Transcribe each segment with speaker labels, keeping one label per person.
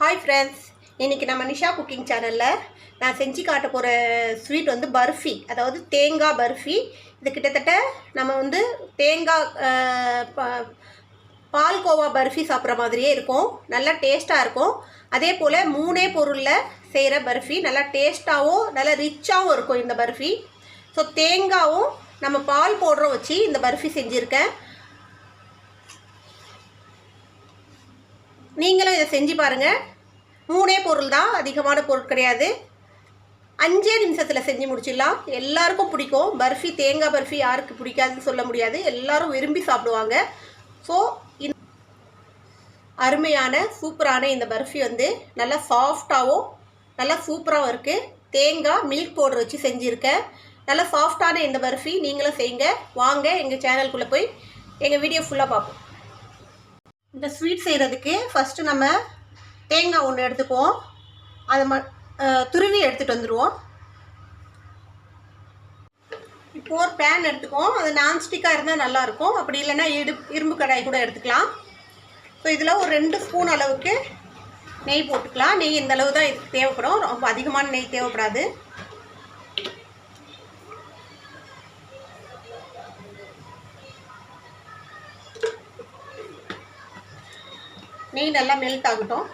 Speaker 1: Hi friends இன்றைக்கி நம்ம Nisha cooking சேனலில் நான் செஞ்சு காட்ட போகிற ஸ்வீட் வந்து பர்ஃபி அதாவது தேங்காய் பர்ஃபி. இது கிட்டத்தட்ட நம்ம வந்து தேங்காய் பால்கோவா பர்ஃபி சாப்பிட்ற மாதிரியே இருக்கும். நல்லா டேஸ்ட்டாக இருக்கும். அதே போல் மூணே பொருளில் செய்கிற பர்ஃபி நல்லா டேஸ்ட்டாகவும் நல்லா ரிச்சாகவும் இருக்கும் இந்த பர்ஃபி. ஸோ தேங்காவும் நம்ம பால் பவுடரும் வச்சு இந்த பர்ஃபி செஞ்சுருக்கேன். நீங்களும் இதை செஞ்சு பாருங்கள் மூணே பொருள் தான் அதிகமான பொருள் கிடையாது. அஞ்சே நிமிஷத்தில் செஞ்சு முடிச்சிடலாம். எல்லாருக்கும் பிடிக்கும். பர்ஃபி தேங்காய் பர்ஃபி யாருக்கு பிடிக்காதுன்னு சொல்ல முடியாது. எல்லாரும் விரும்பி சாப்பிடுவாங்க. ஸோ அருமையான சூப்பரான இந்த பர்ஃபி வந்து நல்லா சாஃப்டாகவும் நல்லா சூப்பராகவும் இருக்குது தேங்காய் மில்க் பவுடர் வச்சு செஞ்சுருக்கேன். நல்லா சாஃப்டான இந்த பர்ஃபி நீங்களும் செய்யுங்க. வாங்க எங்கள் சேனலுக்குள்ளே போய் எங்கள் வீடியோ ஃபுல்லாக பார்ப்போம். இந்த ஸ்வீட் செய்கிறதுக்கு ஃபஸ்ட்டு நம்ம தேங்காய் ஒன்று எடுத்துக்குவோம். அதை ம துருவி எடுத்துகிட்டு வந்துடுவோம் இப்போ ஒரு பேன் எடுத்துக்குவோம். அது நான்ஸ்டிக்காக இருந்தால் நல்லாயிருக்கும் அப்படி இல்லைன்னா இடு இரும்பு கடாய் கூட எடுத்துக்கலாம். ஸோ இதில் ஒரு ரெண்டு ஸ்பூன் அளவுக்கு நெய் போட்டுக்கலாம். நெய் இந்த அளவு தான் இதுக்கு தேவைப்படும். ரொம்ப அதிகமான நெய் தேவைப்படாது. நெய் நல்லா மெல்ட் ஆகட்டும்.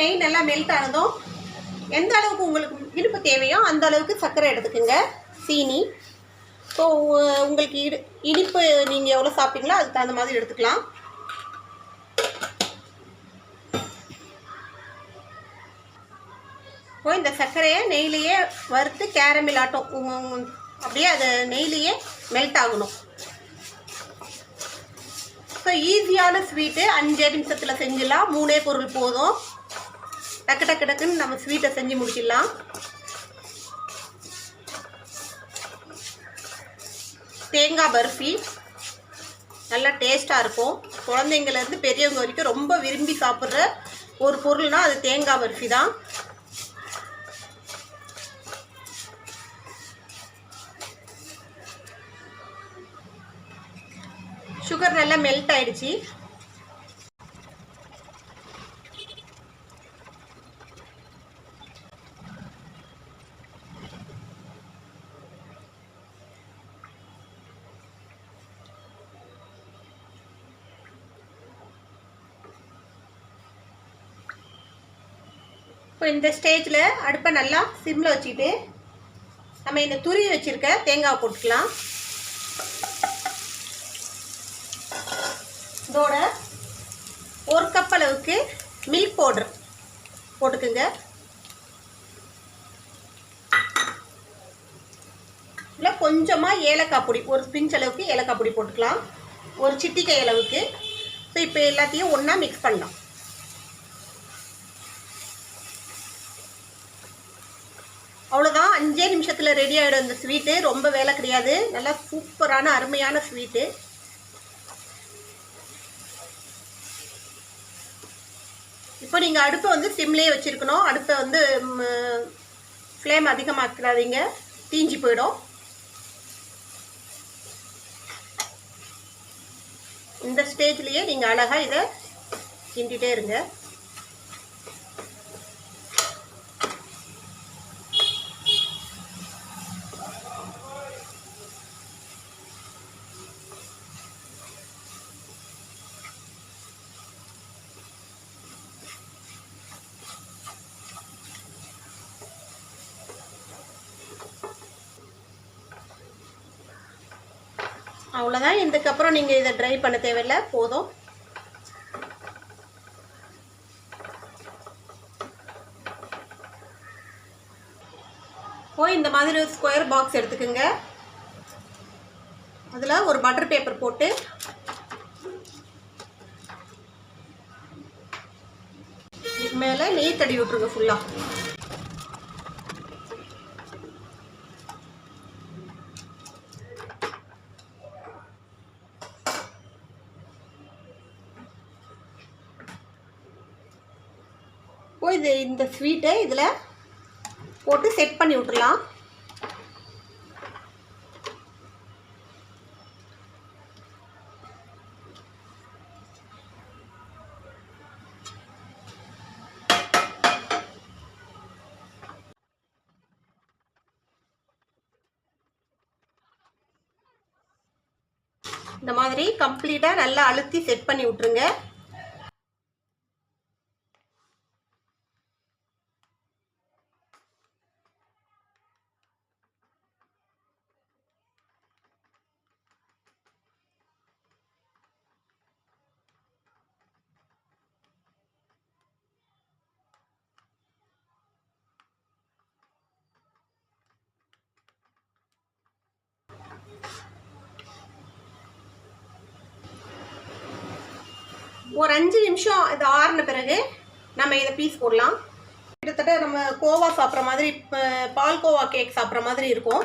Speaker 1: நெய் நல்லா மெல்ட் ஆனதும் எந்த அளவுக்கு உங்களுக்கு இனிப்பு தேவையோ அந்த அளவுக்கு சர்க்கரை எடுத்துக்கோங்க. சீனி. ஸோ உங்களுக்கு இடு இனிப்பு நீங்கள் எவ்வளோ சாப்பிட்டீங்களோ அதுக்கு தகுந்த மாதிரி எடுத்துக்கலாம். இப்போ இந்த சர்க்கரையை நெய்லேயே வறுத்து கேரமில் ஆட்டம். அப்படியே அது நெய்லேயே மெல்ட் ஆகணும். ஸோ ஈஸியான ஸ்வீட்டு அஞ்சே நிமிஷத்தில் செஞ்சிடலாம். மூணே பொருள் போதும். டக்கு டக்கு டக்குன்னு நம்ம ஸ்வீட்டை செஞ்சு முடிச்சிடலாம். தேங்காய் பர்ஃபி நல்லா டேஸ்ட்டாக இருக்கும். குழந்தைங்கலேருந்து பெரியவங்க வரைக்கும் ரொம்ப விரும்பி சாப்பிட்ற ஒரு பொருள்னால் அது தேங்காய் பர்ஃபி தான் சுகர் நல்லா மெல்ட் ஆயிடுச்சு. இப்போ இந்த ஸ்டேஜில் அடுப்பை நல்லா சிம்மில் வச்சுக்கிட்டு நம்ம இந்த துருவி வச்சுருக்க தேங்காய் போட்டுக்கலாம். இதோட ஒரு கப் அளவுக்கு மில்க் பவுடர் போட்டுக்குங்க. இல்லை கொஞ்சமாக ஏலக்காய் பொடி ஒரு பிஞ்ச் அளவுக்கு ஏலக்காய் பொடி போட்டுக்கலாம். ஒரு சிட்டிக்கை அளவுக்கு. ஸோ இப்போ எல்லாத்தையும் ஒன்றா மிக்ஸ் பண்ணலாம். அவ்வளோதான் அஞ்சே நிமிஷத்தில் ரெடி ஆகிடும் இந்த ஸ்வீட்டு ரொம்ப வேலை கிடையாது. நல்லா சூப்பரான அருமையான ஸ்வீட்டு இப்போ நீங்கள் அடுப்பை வந்து சிம்லேயே வச்சுருக்கணும். அடுப்பை வந்து ஃப்ளேம் அதிகமாக்கிறாதீங்க தீஞ்சு போயிடும். இந்த ஸ்டேஜ்லேயே நீங்கள் அழகாக இதை கிண்டிகிட்டே இருங்க. அவ்வளோதான் இதுக்கப்புறம் நீங்கள் இதை ட்ரை பண்ண தேவையில்ல. போதும். போய் இந்த மாதிரி ஒரு ஸ்கொயர் பாக்ஸ் எடுத்துக்கோங்க. அதில் ஒரு பட்டர் பேப்பர் போட்டு. இதுக்கு மேலே நெய் தடி விட்ருங்க ஃபுல்லாக அப்போது இது இந்த ஸ்வீட்டை இதில் போட்டு செட் பண்ணி விட்டுலாம் இந்த மாதிரி கம்ப்ளீட்டாக நல்லா அழுத்தி செட் பண்ணி விட்ருங்க ஒரு அஞ்சு நிமிஷம் இது ஆறின பிறகு நம்ம இதை பீஸ் போடலாம். கிட்டத்தட்ட நம்ம கோவா சாப்பிட்ற மாதிரி பால் கோவா கேக் சாப்பிட்ற மாதிரி இருக்கும்.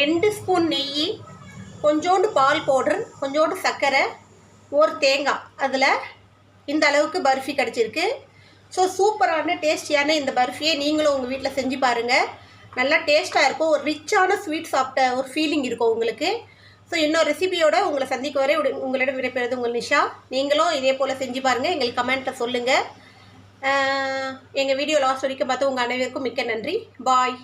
Speaker 1: ரெண்டு ஸ்பூன் நெய் கொஞ்சோண்டு பால் பவுடர் கொஞ்சோண்டு சர்க்கரை ஒரு தேங்காய். அதில் இந்த அளவுக்கு பர்ஃபி கிடச்சிருக்கு. ஸோ சூப்பரான டேஸ்டியான இந்த பர்ஃபியை நீங்களும் உங்கள் வீட்டில் செஞ்சு பாருங்கள் நல்லா டேஸ்ட்டாக இருக்கும். ஒரு ரிச்சான ஸ்வீட் சாப்பிட்ட ஒரு ஃபீலிங் இருக்கும் உங்களுக்கு. ஸோ இன்னொரு ரெசிபியோட உங்களை சந்திக்க வரை உட- உங்களிடம் விடைபெறுவது உங்கள் நிஷா. நீங்களும் இதே போல் செஞ்சு பாருங்கள் எங்களுக்கு கமெண்ட்டில் சொல்லுங்கள் எங்கள் வீடியோ லாஸ்ட் வரைக்கும் பார்த்து உங்கள் அனைவருக்கும் மிக்க நன்றி. பாய்